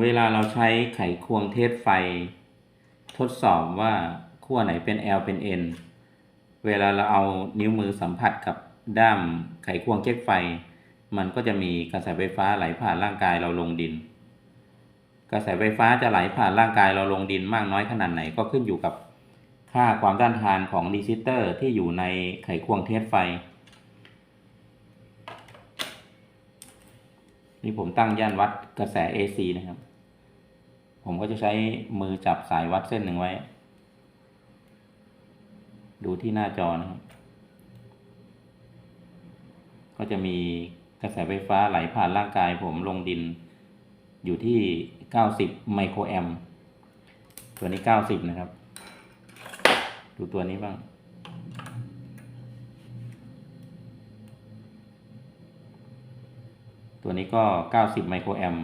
เวลาเราใช้ไขควงเทสไฟ ทดสอบว่าขั้วไหนเป็น L เป็น N เวลาเราเอานิ้วมือสัมผัสกับด้ามไขควงเช็คไฟ มันก็จะมีกระแสไฟฟ้าไหลผ่านร่างกายเราลงดิน กระแสไฟฟ้าจะไหลผ่านร่างกายเราลงดินมากน้อยขนาดไหนก็ขึ้นอยู่กับค่าความต้านทานของรีซิสเตอร์ที่อยู่ในไขควงเทสไฟ นี่ผมตั้งย่านวัดกระแส AC นะครับ ผมก็จะใช้มือจับสายวัดเส้นหนึ่งไว้ ดูที่หน้าจอนะครับ ก็จะมีกระแสไฟฟ้าไหลผ่านร่างกายผมลงดินอยู่ที่ 90 ไมโครแอม ตัวนี้ 90 นะครับ ดูตัวนี้บ้าง ตัวนี้ก็ 90 ไมโครแอม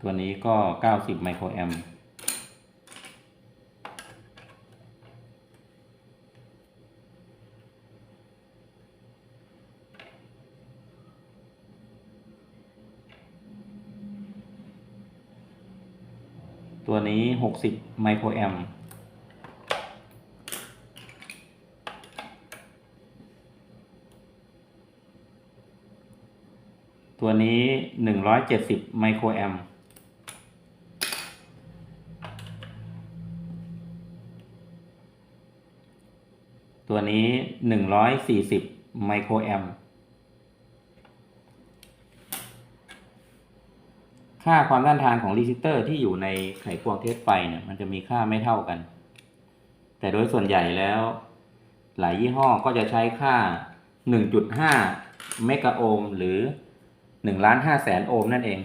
ตัวนี้ก็ 90 ไมโครแอมตัวนี้ 60 ไมโครแอมป์ ตัวนี้หนึ่งร้อยเจ็ดสิบไมโครแอมตัวนี้หนึ่งร้อยสี่สิบไมโครแอมค่าความต้านทานของรีซิสเตอร์ที่อยู่ในไขควงเทสไฟเนี่ยมันจะมีค่าไม่เท่ากัน แต่โดยส่วนใหญ่แล้ว หลายยี่ห้อก็จะใช้ค่า 1.5 เมกะโอห์มหรือ 1ล้าน5แสนโอห์มนั่นเอง